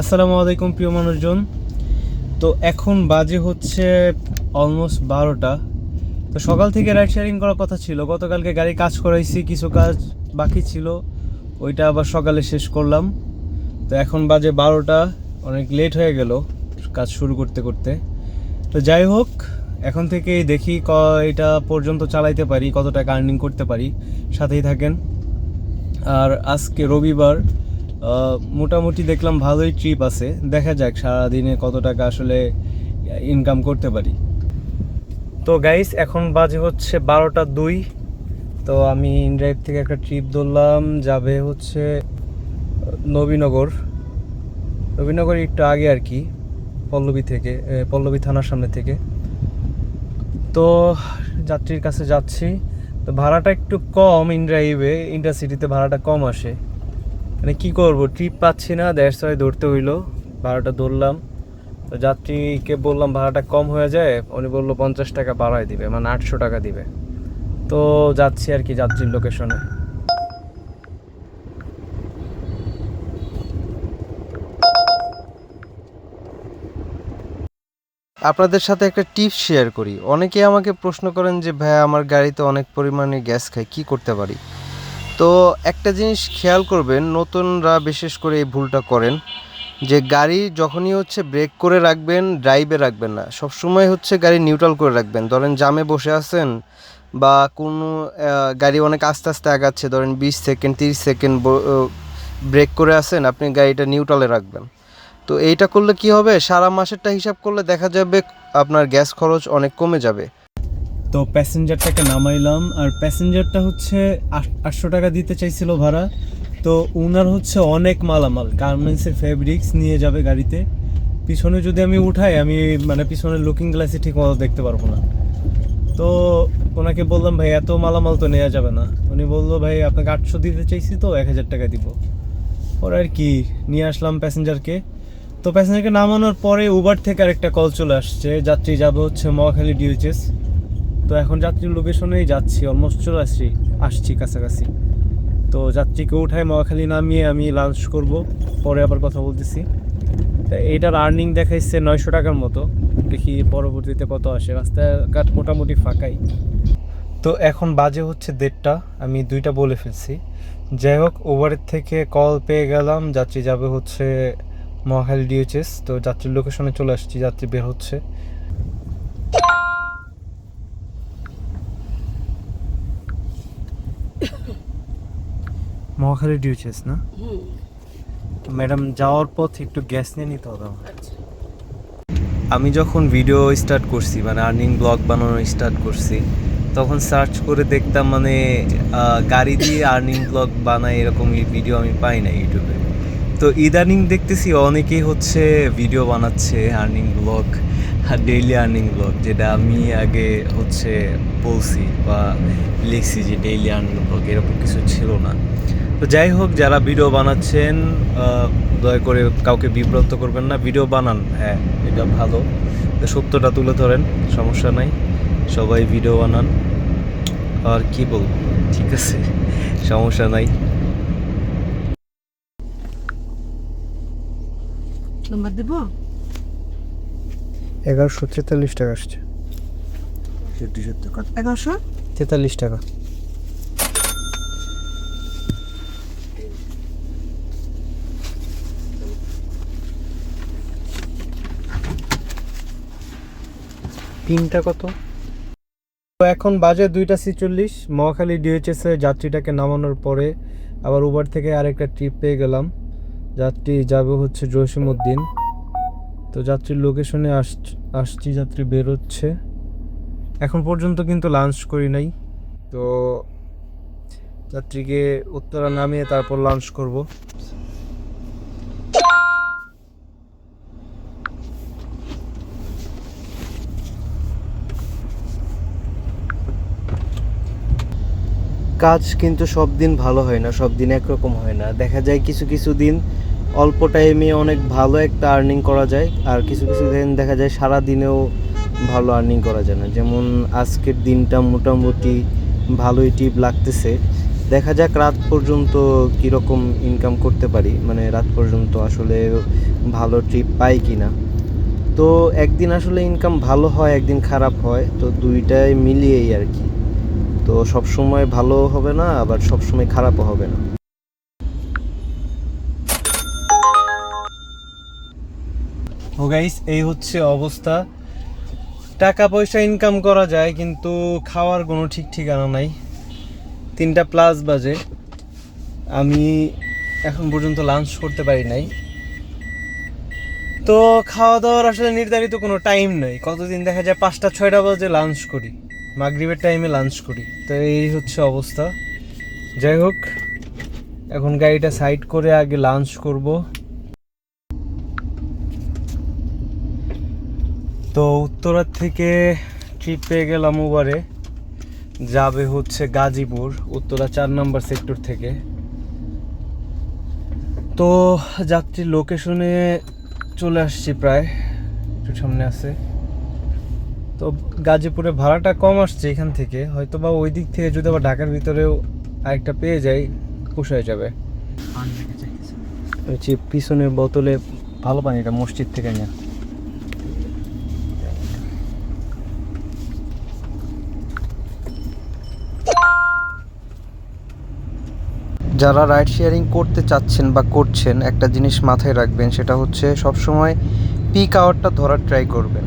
আসসালামু আলাইকুম প্রিয় মানুষজন। তো এখন বাজে হচ্ছে অলমোস্ট বারোটা। তো সকাল থেকে রাইড শেয়ারিং করার কথা ছিল। গতকালকে গাড়ি কাজ করাইছি, কিছু কাজ বাকি ছিল। ওইটা আবার সকালে শেষ করলাম। তো এখন বাজে বারোটা, অনেক লেট হয়ে গেল কাজ শুরু করতে করতে। তো যাই হোক, এখন থেকেই দেখি ক এটা পর্যন্ত চালাইতে পারি কত টাকা আর্নিং করতে পারি। সাথেই থাকেন। আর আজকে রবিবার মোটামুটি দেখলাম ভালোই ট্রিপ আছে। দেখা যাক সারাদিনে কত টাকা আসলে ইনকাম করতে পারি। তো গাইস এখন বাজে হচ্ছে বারোটা দুই। তো আমি ইনড্রাইভ থেকে একটা ট্রিপ ধরলাম, যাবে হচ্ছে নবীনগর। নবীনগর একটু আগে আর কি, পল্লবী থেকে পল্লবী থানার সামনে থেকে। তো যাত্রীর কাছে যাচ্ছি। তো ভাড়াটা একটু কম ইনড্রাইভে ইন্টারসিটিতে ভাড়াটা কম আসে। মানে কি করব? ট্রিপ পাচ্ছি না, দেড় ছয় ধরতে হইল, ভাড়াটা ধরলাম। তো যাত্রীকে বললাম ভাড়াটা কম হয়ে যায়, উনি বলল পঞ্চাশ টাকা বাড়ায় দিবে মানে আটশো টাকা দিবে। তো যাচ্ছি আর কি যাত্রীর লোকেশনে আপনাদের সাথে একটা টিপস শেয়ার করি। অনেকে আমাকে প্রশ্ন করেন যে ভাই আমার গাড়িতে অনেক পরিমাণে গ্যাস খায়, কি করতে পারি? তো একটা জিনিস খেয়াল করবেন, নতুনরা বিশেষ করে এই ভুলটা করেন যে গাড়ি যখনই হচ্ছে ব্রেক করে রাখবেন ড্রাইভে রাখবেন না। সবসময় হচ্ছে গাড়ি নিউট্রাল করে রাখবেন। ধরেন জামে বসে আছেন বা কোনো গাড়ি অনেক আস্তে আস্তে আগাচ্ছে, ধরেন বিশ সেকেন্ড, তিরিশ সেকেন্ড ব্রেক করে আছেন, আপনি গাড়িটা নিউট্রালে রাখবেন। তো এইটা করলে কি হবে? সারা মাসেরটা হিসাব করলে দেখা যাবে আপনার গ্যাস খরচ অনেক কমে যাবে। তো প্যাসেঞ্জারটাকে নামাইলাম, আর প্যাসেঞ্জারটা হচ্ছে আট- আটশো টাকা দিতে চাইছিল ভাড়া। তো উনার হচ্ছে অনেক মালামাল, গার্মেন্টসের ফেব্রিক্স নিয়ে যাবে গাড়িতে। পিছনে যদি আমি উঠাই, আমি মানে পিছনের লুকিং গ্লাসে ঠিক মতো দেখতে পারব না। তো ওনাকে বললাম, ভাই, এত মালামাল তো নেওয়া যাবে না। উনি বলল, ভাই, আপনাকে আটশো দিতে চাইছি তো, এক হাজার টাকা দিব। পরে আর কি, নিয়ে আসলাম প্যাসেঞ্জারকে। তো প্যাসেঞ্জারকে নামানোর পরে উবার থেকে আরেকটা কল চলে আসছে। যাত্রী যাবে হচ্ছে মহাখালী ডিউচেস তো এখন যাত্রীর লোকেশনেই যাচ্ছি অলমোস্ট চলে আসছি আসছি কাছাকাছি। তো যাত্রীকে উঠায় মহাখালী নামিয়ে আমি লাঞ্চ করব, পরে আবার কথা বলতেছি। তা এইটার আর্নিং দেখাইছে নয়শো টাকার মতো, দেখি পরবর্তীতে কত আসে, রাস্তাঘাট মোটামুটি ফাঁকাই। তো এখন বাজে হচ্ছে দেড়টা, আমি দুইটা বলে ফেলছি। যাই হোক ওভারের থেকে কল পেয়ে গেলাম, যাত্রী যাবে হচ্ছে মহাখালী ডিএচএস তো যাত্রীর লোকেশনে চলে আসছি, যাত্রী বের হচ্ছে। মহাখালী ডিউচেস না? ম্যাডাম যাওয়ার পথ একটু গ্যাস নিয়ে নিতে হবে আচ্ছা। আমি যখন ভিডিও স্টার্ট করছি মানে আর্নিং ব্লগ বানানো স্টার্ট করছি তখন সার্চ করে দেখতাম মানে গাড়ি দিয়ে আর্নিং ব্লগ বানায় এরকম ভিডিও আমি পাই না ইউটিউবে তো ইদানিং দেখতেছি অনেকেই হচ্ছে ভিডিও বানাচ্ছে earning blog daily earning blog যেটা আমি আগে হচ্ছে বলছি বা লিখছি যে ডেইলি আর্নিং ব্লগ এরকম কিছু ছিল না। তো যাই হোক যারা ভিডিও বানাচ্ছেন দয়া করে কাউকে বিব্রত করবেন না। ভিডিও বানান হ্যাঁ এটা ভালো। তো সত্যটা তুলে ধরেন সমস্যা নাই। সবাই ভিডিও বানান। আর কি বলব ঠিক আছে সমস্যা নাই। নাম্বার দেবো? এগারোশো তেতাল্লিশ টাকা আসছে। এগারোশো? তেতাল্লিশ টাকা। তিনটা কত? তো এখন বাজে দুইটা ছিচল্লিশ। মহাখালী ডিএইচএস যাত্রীটাকে নামানোর পরে আবার উবার থেকে আরেকটা ট্রিপ পেয়ে গেলাম। যাত্রী যাবে হচ্ছে জসিমউদ্দিন। তো যাত্রীর লোকেশনে আস আসছি যাত্রী বেরোচ্ছে। এখন পর্যন্ত কিন্তু লাঞ্চ করি নাই। তো যাত্রীকে উত্তরা নামিয়ে তারপর লাঞ্চ করব। কাজ কিন্তু সব দিন ভালো হয় না, সব দিন একরকম হয় না। দেখা যায় কিছু কিছু দিন অল্প টাইমে অনেক ভালো একটা আর্নিং করা যায়, আর কিছু কিছু দিন দেখা যায় সারা দিনেও ভালো আর্নিং করা যায় না। যেমন আজকের দিনটা মোটামুটি ভালোই টিপ লাগতেছে। দেখা যাক রাত পর্যন্ত কীরকম ইনকাম করতে পারি মানে রাত পর্যন্ত আসলে ভালো ট্রিপ পাই কি না তো একদিন আসলে ইনকাম ভালো হয়, একদিন খারাপ হয়, তো দুইটাই মিলিয়েই আর কি। তো সব সময় ভালো হবে না, আবার সব সময় খারাপও হবে না। ও গাইস এই হচ্ছে অবস্থা। টাকা পয়সা ইনকাম করা যায়, কিন্তু খাওয়ার কোনো ঠিক ঠিকানা নাই। তিনটা প্লাস বাজে। আমি এখন পর্যন্ত লাঞ্চ করতে পারি নাই। তো খাওয়া দাওয়ার আসলে নির্ধারিত কোনো টাইম নেই। কতদিন দেখা যায় পাঁচটা, ছয়টা বাজে লাঞ্চ করি। মাগরিবের টাইমে লাঞ্চ করি। তো এই হচ্ছে অবস্থা। যাই হোক, এখন গাড়িটা সাইড করে আগে লাঞ্চ করব। তো উত্তরার থেকে ট্রিপ পেয়ে গেলাম ওবারে যাবে হচ্ছে গাজীপুর, উত্তরা চার নম্বর সেক্টর থেকে। তো যাত্রীর লোকেশনে চলে আসছি প্রায়। একটু সামনে আছে। তো গাজীপুরে ভাড়াটা কম আসছে এখান থেকে হয়তো বা ওই দিক থেকে যদি আবার ঢাকার ভিতরেও আরেকটা পেয়ে যাই পোষায় যাবে। হচ্ছে পিছনের বোতলে ভালো পানি, এটা মসজিদ থেকে নেওয়া যারা রাইড শেয়ারিং করতে চাচ্ছেন বা করছেন, একটা জিনিস মাথায় রাখবেন, সেটা হচ্ছে সবসময় পিক আওয়ারটা ধরার ট্রাই করবেন।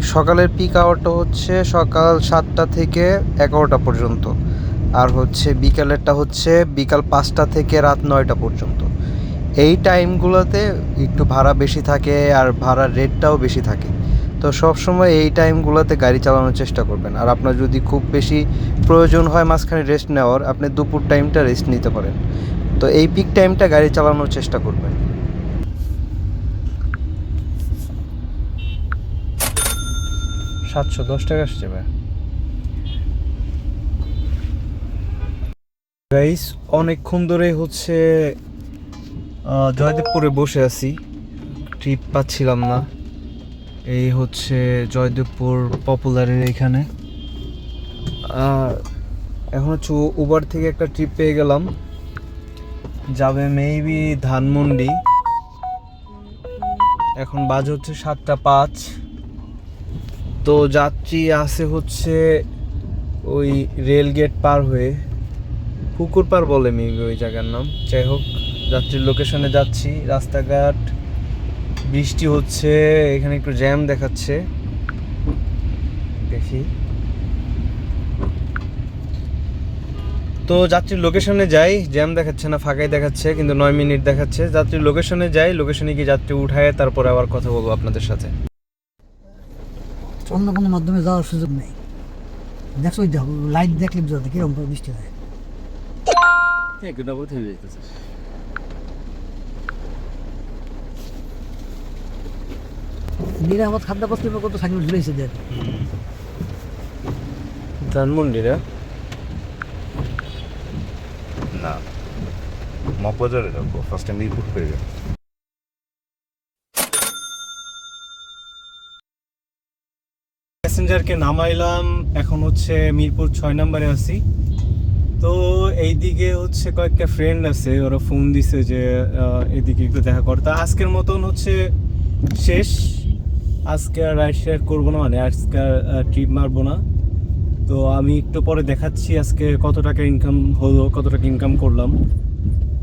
সকালের পিক আওয়ারটা হচ্ছে সকাল সাতটা থেকে এগারোটা পর্যন্ত। আর হচ্ছে বিকালেরটা হচ্ছে বিকাল পাঁচটা থেকে রাত নয়টা পর্যন্ত। এই টাইমগুলোতে একটু ভাড়া বেশি থাকে আর ভাড়ার রেটটাও বেশি থাকে। তো সবসময় এই টাইমগুলোতে গাড়ি চালানোর চেষ্টা করবেন। আর আপনার যদি খুব বেশি প্রয়োজন হয় মাঝখানে রেস্ট নেওয়ার, আপনি দুপুর টাইমটা রেস্ট নিতে পারেন। তো এই পিক টাইমটা গাড়ি চালানোর চেষ্টা করবেন। সাতশো দশ টাকা আসছে ভাই। গাইস অনেকক্ষণ ধরে হচ্ছে জয়দেবপুরে বসে আছি। ট্রিপ পাচ্ছিলাম না। এই হচ্ছে জয়দেবপুর পপুলারের এখানে। এখন হচ্ছে উবার থেকে একটা ট্রিপ পেয়ে গেলাম। যাবে মেবি ধানমন্ডি। এখন বাজে হচ্ছে সাতটা পাঁচ। তো যাত্রী আছে হচ্ছে ওই রেল গেট পার হয়ে, পুকুর পার বলে মেবি ওই জায়গার নাম। যাই হোক, যাত্রীর লোকেশনে যাচ্ছি। রাস্তাঘাট, বৃষ্টি হচ্ছে, এখানে একটু জ্যাম দেখাচ্ছে। দেখি। তো যাত্রীর লোকেশনে যাই জ্যাম দেখাচ্ছে না, ফাঁকাই দেখাচ্ছে, কিন্তু নয় মিনিট দেখাচ্ছে। যাত্রীর লোকেশনে যাই লোকেশনে গিয়ে যাত্রী উঠায়, তারপরে আবার কথা বলব আপনাদের সাথে। অন্য কোনো মাধ্যমে যাওয়ার সুযোগ নেই। দেখছ দেখো লাইট দেখলে বুঝতে কীরকম বৃষ্টি হয়। নিরাপদ খাদ্য কর্তৃপক্ষ কত সাইকেল ঝুলেছে দেখ ধানমন্ডিরা না? মগবাজারে যাব। ফার্স্ট টাইম মিরপুর পেয়ে যাব প্যাসেঞ্জারকে নামাইলাম। এখন হচ্ছে মিরপুর ছয় নম্বরে আছি। তো এইদিকে হচ্ছে কয়েকটা ফ্রেন্ড আছে, ওরা ফোন দিছে যে এদিকে একটু দেখা করতে আজকের মতন হচ্ছে শেষ। আজকে আর রাইড শেয়ার করব না মানে আজকে আর ট্রিপ মারবো না। তো আমি একটু পরে দেখাচ্ছি আজকে কত টাকা ইনকাম হলো, কত টাকা ইনকাম করলাম।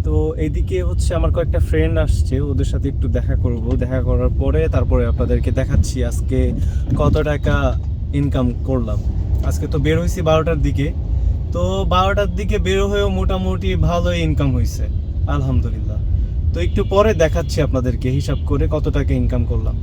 তো এইদিকে হচ্ছে আমার কয়েকটা ফ্রেন্ড আসছে, ওদের সাথে একটু দেখা করব। দেখা করার পরে তারপরে আপনাদেরকে দেখাচ্ছি আজকে কত টাকা ইনকাম করলাম। আজকে তো বের হয়েছি বারোটার দিকে। তো বারোটার দিকে বের হয়েও মোটামুটি ভালোই ইনকাম হয়েছে, আলহামদুলিল্লাহ। তো একটু পরে দেখাচ্ছি আপনাদেরকে হিসাব করে কত টাকা ইনকাম করলাম।